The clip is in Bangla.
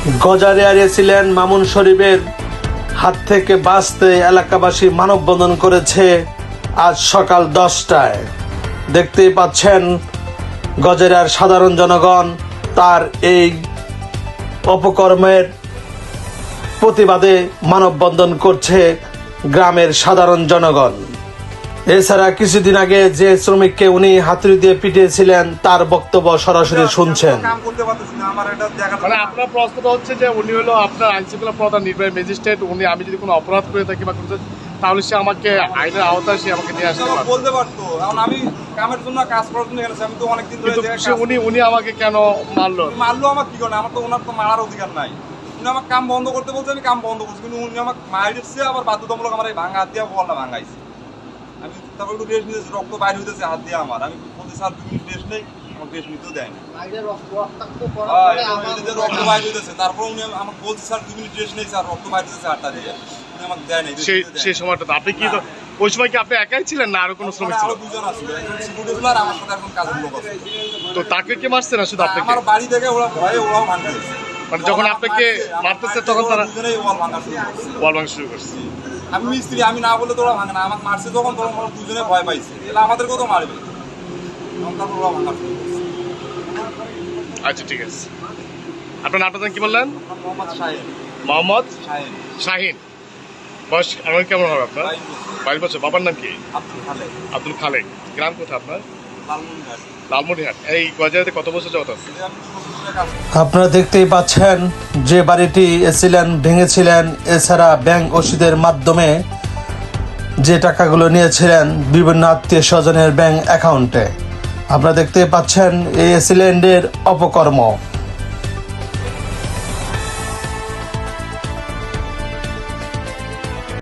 গজারে হারিয়েছিলেন মামুন শরীফের হাত থেকে বাঁচতে এলাকাবাসী মানববন্ধন করেছে আজ সকাল দশটায়। দেখতেই পাচ্ছেন গজেরার সাধারণ জনগণ তার এই অপকর্মের প্রতিবাদে মানববন্ধন করছে গ্রামের সাধারণ জনগণ। এছাড়া কিছুদিন আগে যে শ্রমিককে উনি হাতুড়ি দিয়ে পিটিয়েছিলেন তার বক্তব্য সরাসরি শুনছেন। মানে আপনার প্রশ্নটা হচ্ছে যে উনি হলো আপনার আইন শৃঙ্খলা প্রধান নির্বাহী ম্যাজিস্ট্রেট উনি আমি যদি কোনো অপরাধ করে থাকি বা কোনো তাহলে সে আমাকে আইনের আওতায় সে আমাকে নিয়ে আসতে পারবে। বলতে পারতো। এখন আমি কামের জন্য কাজ করার জন্য গেছি আমি তো অনেকদিন ধরে কিন্তু উনি উনি আমাকে কেন মারলো? মারলো আমার কি করে? আমার তো ওনার তো মারার অধিকার নাই। উনি আমার কাম বন্ধ করতে বলছে আমি কাম বন্ধ করছি কিন্তু উনি আমার মারিছে আবার বাধ্যতামূলক আমার এই ভাঙা হাত দিয়ে বলটা ভাঙাইছে। আমি তারপর একটু রেস্ট নিয়েছি রক্ত বাইরে হইতেছে হাত দিয়ে আমার। আমি বলতে স্যার দুই মিনিট রেস্ট নেই আমাকে রেস্ট নিতেও দেয় না হ্যাঁ, রক্ত বাইরে হইতেছে তারপর উনি আমাকে বলছে স্যার দুই মিনিট রেস্ট নেই স্যার রক্ত বাইরে হইতেছে আটটা দিয়ে। উনি আমাকে দেয় নাই সেই নিতে দেয় সেই নাই। সময়টা ওই কি তো ওই সময় কি আপনি একাই ছিলেন না আরও কোনো শ্রমিক ছিল দুজন আছে একজন সিকিউরিটি ছিল আর আমার সাথে একজন কাজের তো তাকে কে মারছে না শুধু আপনাকে? আমার বাড়ি থেকে ওরা ভয়ে ওরাও ভাঙতে মানে যখন আপনাকে মারতেছে তখন ওরা তারা- ওয়াল ভাঙা শুরু করছে। আমি মিস্ত্রি আমি না বলে তো ওরা ভাঙে না। আমাকে মারছে যখন তখন ওরা দুজনে ভয় পাইছে। এলা আমাদেরকেও তো মারবে। তখন তারপর ওরা ভাঙা শুরু আচ্ছা ঠিক আছে। আপনার নামটা কি বললেন? মোহাম্মদ শাহেন। মোহাম্মদ শাহেন। শাহিন। বয়স আমার কেমন হবে আপনার? বাইশ বছর। বাবার নাম কি? আব্দুল খালেক। আব্দুল খালেক। গ্রাম কোথায় আপনার? লালমনিরহাট। লালমনিহাট এই গজারিতে কত বছর যাবত আছে? আপনারা দেখতেই পাচ্ছেন যে বাড়িটি এসিলেন, ভেঙেছিলেন, এছাড়া ব্যাংক ওষুধের মাধ্যমে যে টাকাগুলো নিয়েছিলেন বিভিন্ন আত্মীয় স্বজনের ব্যাংক অ্যাকাউন্টে। আপনারা দেখতেই পাচ্ছেন এই এসিলেন্ডের অপকর্ম।